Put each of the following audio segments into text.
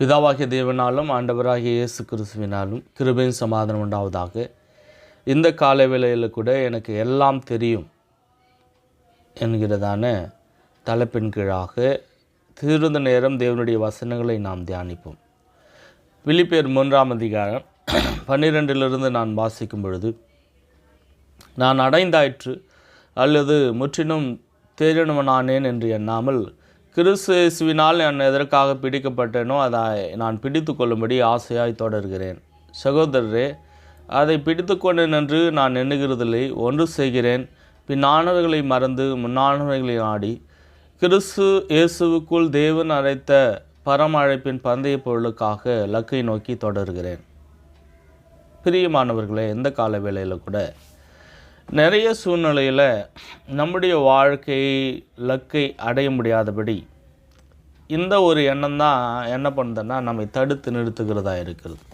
பிதாவாகிய தேவனாலும் ஆண்டவராகிய இயேசு கிறிஸ்துவினாலும் கிருபையும் சமாதானம் உண்டாவதாக. இந்த கால வேளையில் கூட எனக்கு எல்லாம் தெரியும் என்கிறதான தலைப்பின் கீழாக திருந்த நேரம் தேவனுடைய வசனங்களை நாம் தியானிப்போம். விழிப்பேர் மூன்றாம் அதிகாரம் பன்னிரெண்டிலிருந்து நான் வாசிக்கும் பொழுது நான் அடைந்தாயிற்று அல்லது முற்றிலும் தேறினவனானேன் என்று எண்ணாமல் கிறிஸ்து இயேசுவினால் நான் எதற்காக பிடிக்கப்பட்டேனோ அதை நான் பிடித்து கொள்ளும்படி ஆசையாய் தொடர்கிறேன். சகோதரரே அதை பிடித்து நின்று நான் எண்ணுகிறதில்லை ஒன்று செய்கிறேன். பின்னானவர்களை மறந்து முன்னானவர்களை நாடி கிறிஸ்து இயேசுவுக்குள் தேவன் அழைத்த பரம அழைப்பின் பந்தய பொருளுக்காக லக்கை நோக்கி தொடர்கிறேன். பிரியமானவர்களே எந்த கால வேளையில் கூட நிறைய சூழ்நிலையில் நம்முடைய வாழ்க்கை லக்கை அடைய முடியாதபடி இந்த ஒரு எண்ணம் தான் என்ன பண்ணுதுன்னா நம்மை தடுத்து நிறுத்துகிறதா இருக்கிறது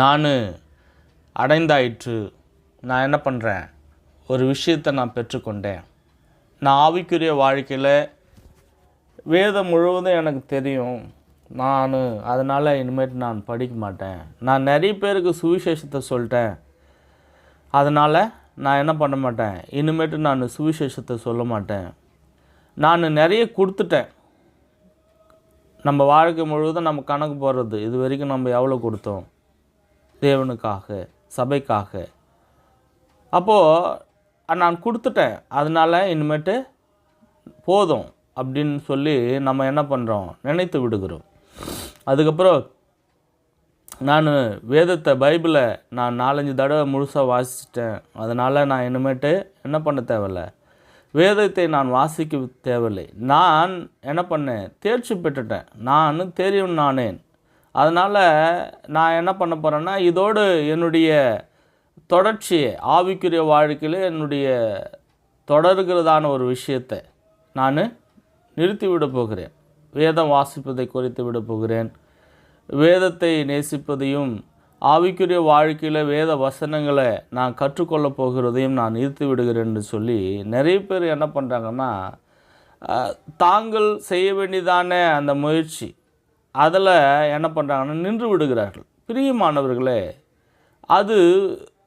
நான் அடைந்தாயிற்று. நான் என்ன பண்ணுறேன் ஒரு விஷயத்தை நான் பெற்றுக்கொண்டேன். நான் ஆவிக்குரிய வாழ்க்கையில் வேதம் முழுவதும் எனக்கு தெரியும். நான் அதனால் இனிமேட்டு நான் படிக்க மாட்டேன். நான் நிறைய பேருக்கு சுவிசேஷத்தை சொல்லிட்டேன். அதனால் நான் என்ன பண்ண மாட்டேன்? இனிமேட்டு நான் சுவிசேஷத்தை சொல்ல மாட்டேன். நான் நிறைய கொடுத்துட்டேன். நம்ம வாழ்க்கை முழுவதும் நம்ம கணக்கு போடுறது. இது வரைக்கும் நம்ம எவ்வளோ கொடுத்தோம்? தேவனுக்காக சபைக்காக. அப்போது நான் கொடுத்துட்டேன். அதனால் இனிமேட்டு போதும் அப்படின்னு சொல்லி நம்ம என்ன பண்ணுறோம் நினைத்து விடுகிறோம். அதுக்கப்புறம் நான் வேதத்தை பைபிளை நான் நாலஞ்சு தடவை முழுசாக வாசிச்சிட்டேன். அதனால் நான் இனிமேட்டு என்ன பண்ண தேவையில்ல? வேதத்தை நான் வாசிக்க தேவையில்லை. நான் என்ன பண்ணேன்? தேர்ச்சி பெற்றுட்டேன். நான் தெரியும் நானேன். அதனால் நான் என்ன பண்ண போகிறேன்னா இதோடு என்னுடைய தொடர்ச்சியை ஆவிக்குரிய வாழ்க்கையில் என்னுடைய தொடர்கிறதான ஒரு விஷயத்தை நான் நிறுத்தி விட போகிறேன். வேதம் வாசிப்பதை குறைத்து விட போகிறேன். வேதத்தை நேசிப்பதையும் ஆவிக்குரிய வாழ்க்கையில் வேத வசனங்களை நான் கற்றுக்கொள்ளப் போகிறதையும் நான் நிறுத்தி விடுகிறேன் என்று சொல்லி நிறைய பேர் என்ன பண்ணுறாங்கன்னா தாங்கள் செய்ய வேண்டியதான அந்த முயற்சி அதில் என்ன பண்ணுறாங்கன்னா நின்று விடுகிறார்கள். பிரியமானவர்களே அது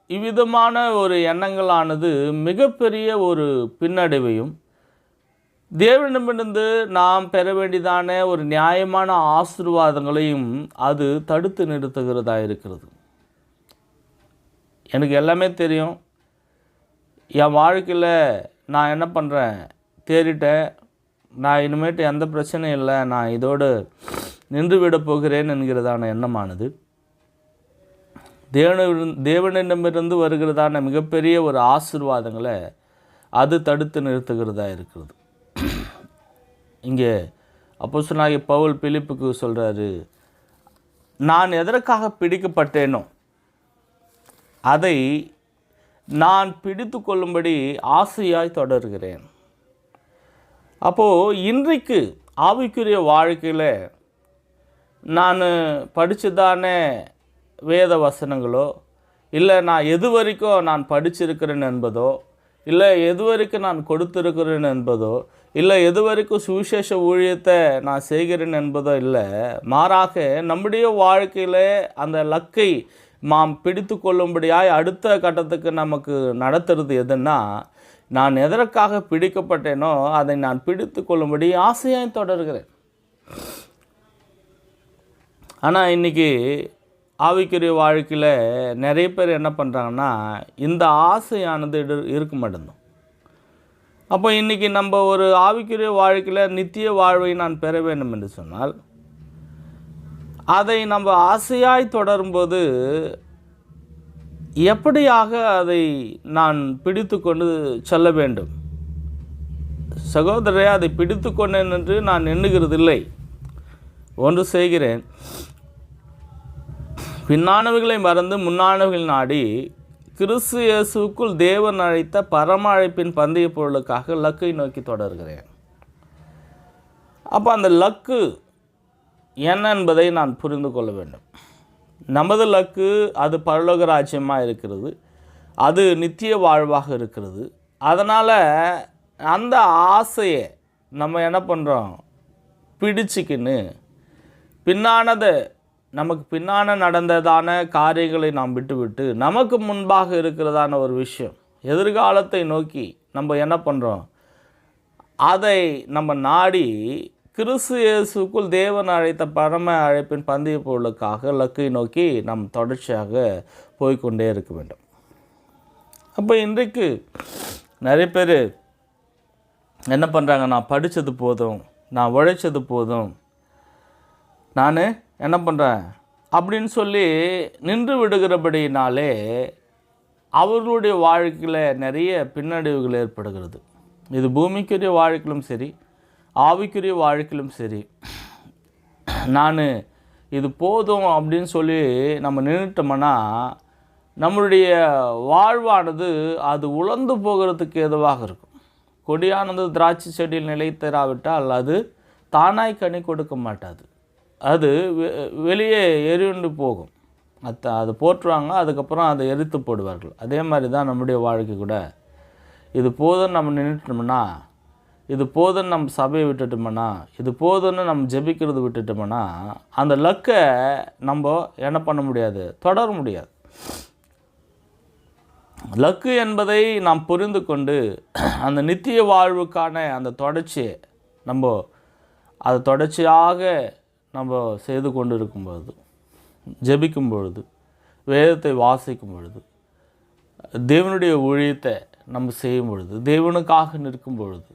இவ்விதமான ஒரு எண்ணங்களானது மிகப்பெரிய ஒரு பின்னடைவையும் தேவனிடமிருந்து நாம் பெற வேண்டியதான ஒரு நியாயமான ஆசீர்வாதங்களையும் அது தடுத்து நிறுத்துகிறதா இருக்கிறது. எனக்கு எல்லாமே தெரியும். என் வாழ்க்கையில் நான் என்ன பண்ணுறேன் தேறிட்டேன். நான் இனிமேட்டு எந்த பிரச்சனையும் இல்லை. நான் இதோடு நின்று விட போகிறேன் என்கிறதான எண்ணமானது. தேவன தேவனிடமிருந்து வருகிறதான மிகப்பெரிய ஒரு ஆசீர்வாதங்களை அது தடுத்து நிறுத்துகிறதா இருக்கிறது. இங்கே அப்போ அப்போஸ்தலனாகிய பவுல் பிலிப்புக்கு சொல்கிறாரு நான் எதற்காக பிடிக்கப்பட்டேனோ அதை நான் பிடித்து கொள்ளும்படி ஆசையாய் தொடர்கிறேன். அப்போது இன்றைக்கு ஆவிக்குரிய வாழ்க்கையில் நான் படித்ததானே வேத வசனங்களோ இல்லை நான் எது வரைக்கும் நான் படிச்சிருக்கிறேன் என்பதோ இல்லை எது வரைக்கும் நான் கொடுத்துருக்கிறேன் என்பதோ இல்லை எது வரைக்கும் சுவிசேஷ ஊழியத்தை நான் செய்கிறேன் என்பதோ இல்லை மாறாக நம்முடைய வாழ்க்கையில் அந்த லக்கை நாம் பிடித்து கொள்ளும்படியாய் அடுத்த கட்டத்துக்கு நமக்கு நடத்துறது எதுன்னா நான் எதற்காக பிடிக்கப்பட்டேனோ அதை நான் பிடித்து கொள்ளும்படி ஆசையாய் தொடர்கிறேன். ஆனால் இன்றைக்கி ஆவிக்குரிய வாழ்க்கையில் நிறைய பேர் என்ன பண்ணுறாங்கன்னா இந்த ஆசையானது இருக்க மாட்டேங்குது அப்போ இன்றைக்கி நம்ம ஒரு ஆவிக்குரிய வாழ்க்கையில் நித்திய வாழ்வை நான் பெற வேண்டும் என்று சொன்னால் அதை நம்ம ஆசையாய் தொடரும்போது எப்படியாக அதை நான் பிடித்து கொண்டு செல்ல வேண்டும்? சகோதரரை அதை பிடித்து கொண்டேன் என்று நான் எண்ணுகிறதில்லை. ஒன்று செய்கிறேன். பின்னானவர்களை மறந்து முன்னானவைகள் நாடி கிறிஸ்து இயேசுக்குள் தேவன் அழைத்த பரம அழைப்பின் பந்தய பொருளுக்காக லக்கை நோக்கி தொடர்கிறேன். அப்போ அந்த லக்கு என்ன என்பதை நான் புரிந்து கொள்ள வேண்டும். நமது லக்கு அது பரலோக ராஜ்யமாக இருக்கிறது. அது நித்திய வாழ்வாக இருக்கிறது. அதனால் அந்த ஆசையை நம்ம என்ன பண்ணுறோம் பிடிச்சிக்கின்னு பின்னானதை நமக்கு பின்னான நடந்ததான காரியங்களை நாம் விட்டுவிட்டு நமக்கு முன்பாக இருக்கிறதான ஒரு விஷயம் எதிர்காலத்தை நோக்கி நம்ம என்ன பண்ணுறோம் அதை நம்ம நாடி கிறிஸ்து இயேசுக்குள் தேவன் அழைத்த பரம அழைப்பின் பந்தய பொருளுக்காக லக்கை நோக்கி நாம் தொடர்ச்சியாக போய்க்கொண்டே இருக்க வேண்டும். அப்போ இன்றைக்கு நிறைய பேர் என்ன பண்ணுறாங்க நான் படித்தது போதும் நான் உழைச்சது போதும். நான் என்ன பண்ணுறேன் அப்படின்னு சொல்லி நின்று விடுகிறபடினாலே அவர்களுடைய வாழ்க்கையில் நிறைய பின்னடைவுகள் ஏற்படுகிறது. இது பூமிக்குரிய வாழ்க்கையிலும் சரி ஆவிக்குரிய வாழ்க்கையிலும் சரி. நான் இது போதும் அப்படின்னு சொல்லி நம்ம நின்றுட்டோம்னா நம்மளுடைய வாழ்வானது அது உழந்து போகிறதுக்கு எதுவாக இருக்கும். கொடியானது திராட்சை செடியில் நிலைத்தராவிட்டால் அது தானாய் கனி கொடுக்க மாட்டாது. அது வெ- வெளியே எரியுண்டு போகும். அத்த அது போட்டுருவாங்க அதுக்கப்புறம் அதை எரித்து போடுவார்கள். அதே மாதிரி தான் நம்முடைய வாழ்க்கை கூட. இது போதுன்னு நம்ம நின்றுட்டோம்னா இது போதும்னு நம்ம சபையை விட்டுட்டோம்னா இது போதும்னு நம்ம ஜெபிக்கிறது விட்டுட்டோம்னா அந்த லக்கை நம்ம என்ன பண்ண முடியாது? தொடர முடியாது. லக்கு என்பதை நாம் புரிந்து கொண்டு அந்த நித்திய வாழ்வுக்கான அந்த தொடர்ச்சியை நம்ம அதை தொடர்ச்சியாக நம்ம செய்து கொண்டு இருக்கும்பொழுது ஜெபிக்கும் பொழுது வேதத்தை வாசிக்கும் பொழுது தேவனுடைய ஊழியத்தை நம்ம செய்யும் பொழுது தேவனுக்காக நிற்கும் பொழுது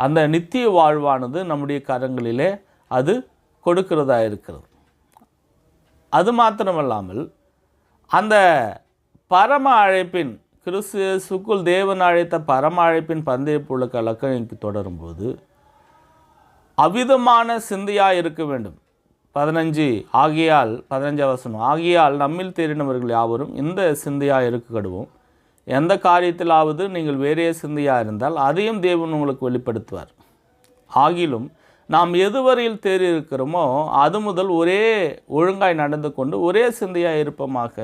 அந்த நித்திய வாழ்வானது நம்முடைய கரங்களிலே அது கொடுக்கிறதா இருக்கிறது. அது மாத்திரமல்லாமல் அந்த பரம அழைப்பின் கிறிஸ்து சுக்குள் தேவன் அழைத்த பரம அழைப்பின் பந்தய புழுக்க தொடரும்போது அவிதமான சிந்தையாக இருக்க வேண்டும். பதினஞ்சு ஆகியால் பதினஞ்சு அவசனம் ஆகியால் நம்மில் தேறினவர்கள் யாவரும் இந்த சிந்தையாக இருக்கப்படுவோம் எந்த காரியத்திலாவது நீங்கள் வேறே சிந்தையாக இருந்தால் அதையும் தேவன் உங்களுக்கு வெளிப்படுத்துவார். ஆகிலும் நாம் எதுவரையில் தேறி இருக்கிறோமோ அது முதல் ஒரே ஒழுங்காய் நடந்து கொண்டு ஒரே சிந்தையாக இருப்போமாக.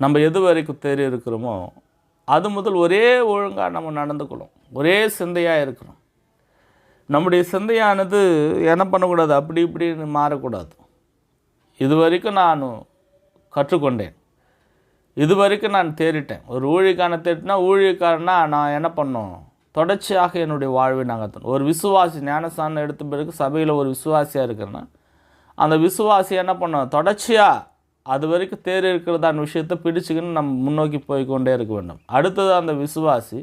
நம்ம எது வரைக்கும் தேறி இருக்கிறோமோ அது முதல் ஒரே ஒழுங்காக நம்ம நடந்துக்கணும். ஒரே சிந்தையாக இருக்கிறோம் நம்முடைய சிந்தையானது என்ன பண்ணக்கூடாது? அப்படி இப்படின்னு மாறக்கூடாது. இது வரைக்கும் நான் கற்றுக்கொண்டேன். இது வரைக்கும் நான் தேறிட்டேன். ஒரு ஊழிக்கான தேடினா ஊழியக்காரனா நான் என்ன பண்ணணும் தொடர்ச்சியாக என்னுடைய வாழ்வை நாங்கள் ஒரு விசுவாசி ஞானஸ்தானம் எடுத்த பிறகு சபையில் ஒரு விசுவாசியாக இருக்கிறேன்னா அந்த விசுவாசி என்ன பண்ணணும் தொடர்ச்சியாக அது வரைக்கும் தேர் இருக்கிறதான விஷயத்தை பிடிச்சிக்கின்னு நம்ம முன்னோக்கி போய்க்கொண்டே இருக்க வேண்டும். அடுத்தது அந்த விசுவாசி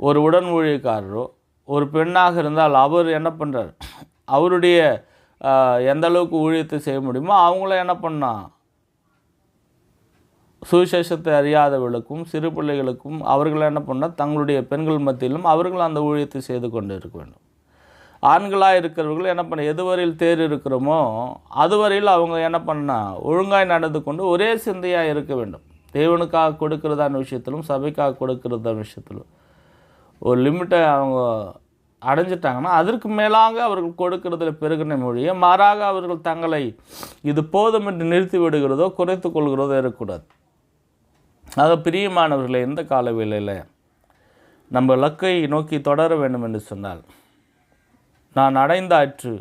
ஒரு உடன் ஊழியக்காரரோ ஒரு பெண்ணாக இருந்தால் அவர் என்ன பண்ணுறார் அவருடைய எந்த அளவுக்கு ஊழியத்தை செய்ய முடியுமோ அவங்கள என்ன பண்ணா சுவிசேஷத்தை அறியாதவர்களுக்கும் சிறு பிள்ளைகளுக்கும் அவர்கள் என்ன பண்ணால் தங்களுடைய பெண்கள் மத்தியிலும் அவர்கள் அந்த ஊழியத்தை செய்து கொண்டு இருக்க வேண்டும். ஆண்களாக இருக்கிறவர்கள் என்ன பண்ண எதுவரையில் தேர் இருக்கிறோமோ அதுவரையில் அவங்க என்ன பண்ணால் ஒழுங்காய் நடந்து கொண்டு ஒரே சிந்தையாக இருக்க வேண்டும். தேவனுக்காக கொடுக்கிறதான விஷயத்திலும் சபைக்காக கொடுக்கறதான விஷயத்திலும். ஒரு லிமிட்டை அவங்க அடைஞ்சிட்டாங்கன்னா அதற்கு மேலாக அவர்கள் கொடுக்கிறதுல பெருகின மொழியை மாறாக அவர்கள் தங்களை இது போதும் என்று நிறுத்தி விடுகிறதோ குறைத்து கொள்கிறதோ இருக்கக்கூடாது. ஆக பிரியமானவர்களை எந்த காலவேளையில் நம்ம லக்கை நோக்கி தொடர வேண்டும் என்று சொன்னால் நான் அடைந்தாற்று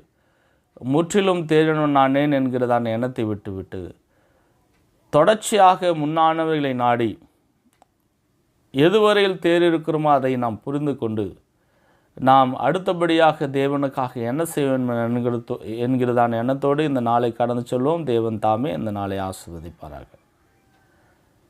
முற்றிலும் தேடணும் நானேன் என்கிறதான எண்ணத்தை விட்டுவிட்டு தொடர்ச்சியாக முன்னானவர்களை நாடி எதுவரையில் தேறிருக்கிறோமோ அதை நாம் புரிந்து கொண்டு நாம் அடுத்தபடியாக தேவனுக்காக என்ன செய்ய என்கிறது என்கிறதான எண்ணத்தோடு இந்த நாளை கடந்து செல்வோம். தேவன் தாமே இந்த நாளை ஆசிர்வதிப்பார்கள்